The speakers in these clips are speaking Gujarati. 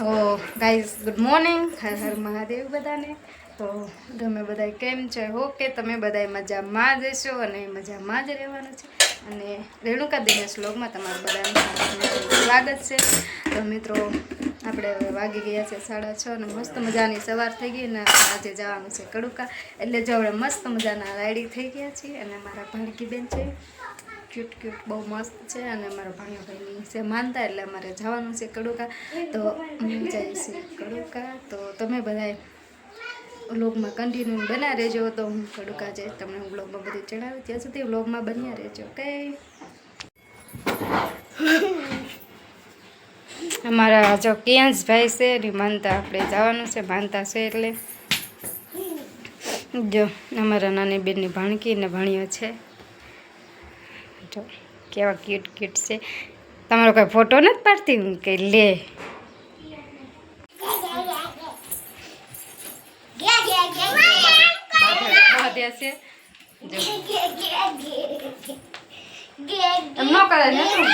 તો guys good morning Har Har Mahadev બધાને. તો તમે બધા કેમ છે? હો કે તમે બધા મજામાં જ હશો અને મજામાં જ રહેવાનું છે. અને રેણુકા દિનેશ શ્લોકમાં તમારું બધાનું સ્વાગત છે. તો મિત્રો, આપણે હવે વાગી ગયા છે સાડા છ અને મસ્ત મજાની સવાર થઈ ગઈ અને આજે જવાનું છે કડુકા. એટલે જો આપણે મસ્ત મજાના રાયડી થઈ ગયા છીએ અને મારા ભાણકી બેન છે. ક્યુટ ક્યુટ બહુ મસ્ત છે અને મારા ભાણિયો ભાઈની છે માનતા એટલે અમારે જવાનું છે કડુકા. તો હું છીએ કડુકા. તો તમે બધાએ વ્લોગમાં કન્ટિન્યુ બના રહેજો. તો હું કડુકા જઈશ તમને હું વ્લોગમાં બધું જણાવી ત્યાં સુધી વ્લોગમાં બન્યા રહેજો, ઓકે? અમારા જો કિયાંશભાઈ છે એની માનતા આપણે જવાનું છે, માનતા છે એટલે. જો અમારા નાની બેનની ભાણકી ને ભાણિયો છે. જો કેવા ક્યુટ ક્યુટ છે. તમારો કોઈ ફોટો નથી પાડતી? હું કે લે. ન કરે ને તું?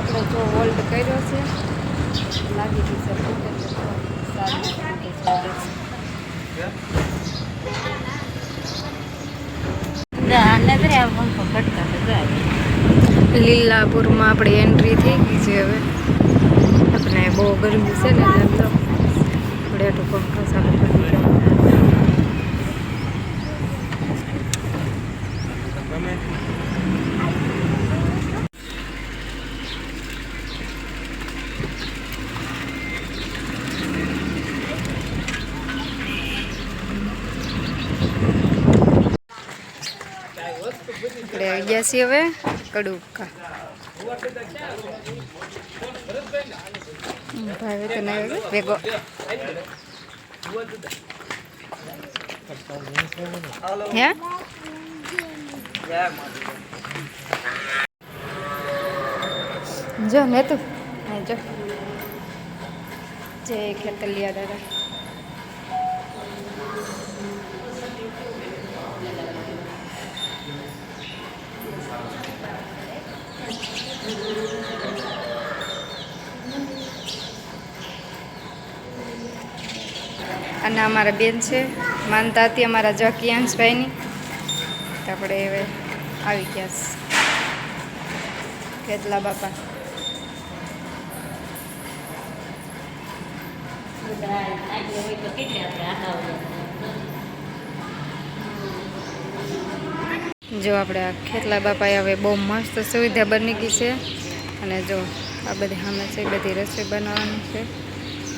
આપણે જો હોલ્ડ કર્યો છે લાગી ગઈ છે ભૂખ એટલે તો સારી રીતે ચાલે છે. લીલાપુરમાં આપણી એન્ટ્રી થઈ ગઈ છે હવે. આપણે બહુ ગરમી છે ને તો આપણે આટલું પંખા ચાલુ કરી આવી ગયા છીએ હવે, કડુકા. ભાવે તો નહીં ભેગો. હે? જો ને તું જો. જય ખેતલિયા દાદા. અને અમારા બેન છે માનતા હતી અમારા જકિયાંશભાઈની. તો આપણે હવે આવી ગયા કેટલા બાપા? જો આપણે આ ખેતલા બાપાએ હવે બહુ મસ્ત સુવિધા બની ગઈ છે. અને જો આ બધી સામે છે બધી રસોઈ બનાવવાની છે.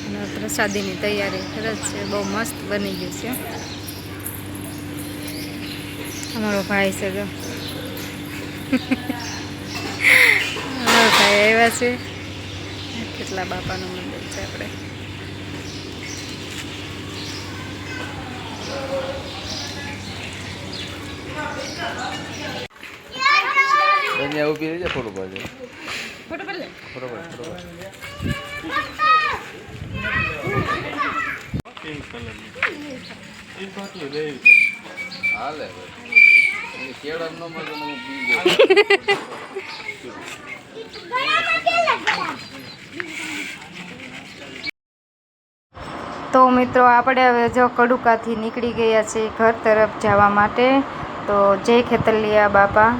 અને પ્રસાદીની તૈયારી સરસ છે, બહુ મસ્ત બની ગઈ છે. અમારો ભાઈ છે જો. અમારો ભાઈ આવ્યા છે. કેટલા બાપાનું મંદિર છે આપણે. અહીંયા ઊભી રહી જાય ફોટો પડે ફોટો પાડ, ફોટો પાડ. હાલે ભાઈ એ કેળા તો હું પી જાઉં. તો મિત્રો આપણે હવે જો કડુકાથી નીકળી ગયા છીએ ઘર તરફ જવા માટે તો જય ખેતલિયા બાપા.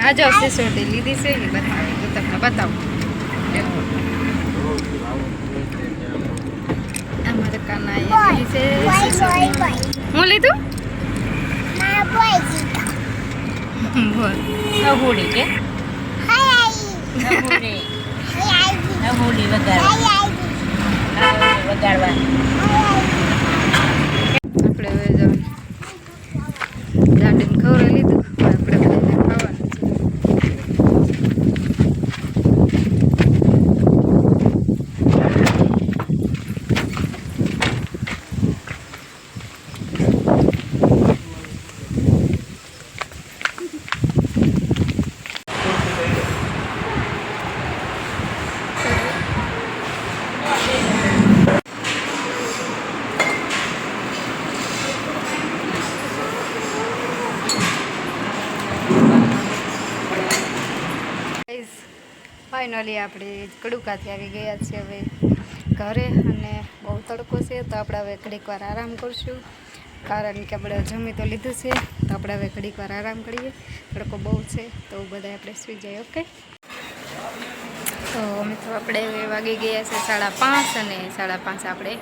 હા જો સિસોટી લીધી છે એ બતાવી હું તમને બતાવું. અમારે કાના લીધી છે. હું લીધું? નહુડી કે? નહુડી નહુડી વગાડે વગાડવા આપણે હવે જો દાંડીને ખવડાવી લીધું હવે આપણે બધાને ખાવાનું છે ફાઇનલી આપણે કડુકાથી આવી ગયા છીએ હવે ઘરે અને બહુ તડકો છે તો આપણે હવે ઘડીક વાર આરામ કરશું. કારણ કે આપણે જમી તો લીધું છે, તો આપણે હવે ઘડીક વાર આરામ કરીએ. તડકો બહુ છે, તો બધા આપણે સુઈ જઈએ, ઓકે? તો મિત્રો આપણે હવે વાગી ગયા છે સાડા પાંચ અને સાડા પાંચ આપણે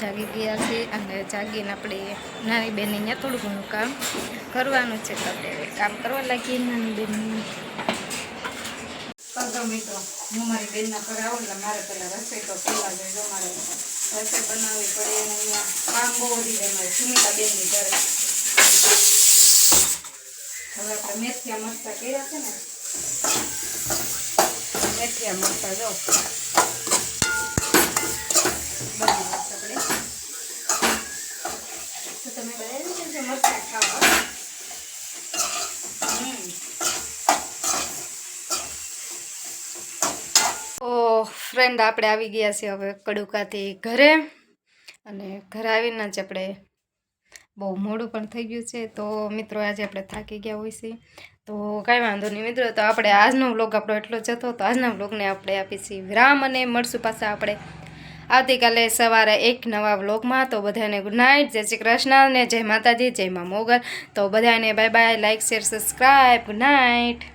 જાગી ગયા છીએ અને જાગીને આપણે નાની બેનને અહીંયા થોડું ઘણું કામ કરવાનું છે. તો આપણે કામ કરવા લાગીએ નાની બેનની. તો મિત્રો. હું મારી બેનના ઘરે આવું એટલે મારે પહેલાં રસોઈ તો પહેલાં જોઈજો મારે રસોઈ બનાવવી પડે અને અહીંયા કામ બહુ વધી જાય મારે સુમિતા બેનની ઘરે. હવે આપણે મેથિયા મરચાં કર્યા છે ને. મેથિયા મરચાં જો બધી વાત આપણે તો તમે બધા આવી જજો મરચાં ખાવા હમ ઓ ફ્રેન્ડ આપણે આવી ગયા છીએ હવે કડુકાથી ઘરે. અને ઘરે આવીને જ આપણે બહુ મોડું પણ થઈ ગયું છે. તો મિત્રો આજે આપણે થાકી ગયા હોય છે તો કાંઈ વાંધો નહીં મિત્રો. તો આપણે આજનો વ્લોગ આપણો એટલો જ હતો. તો આજના વ્લોગને આપણે આપીશું વિરામ અને મળશું પાછા આપણે આવતીકાલે સવારે એક નવા વ્લોગમાં. તો બધાને ગુડ નાઇટ જય શ્રી કૃષ્ણ અને જય માતાજી, જય મા મોગલ. તો બધાને bye bye like share subscribe good night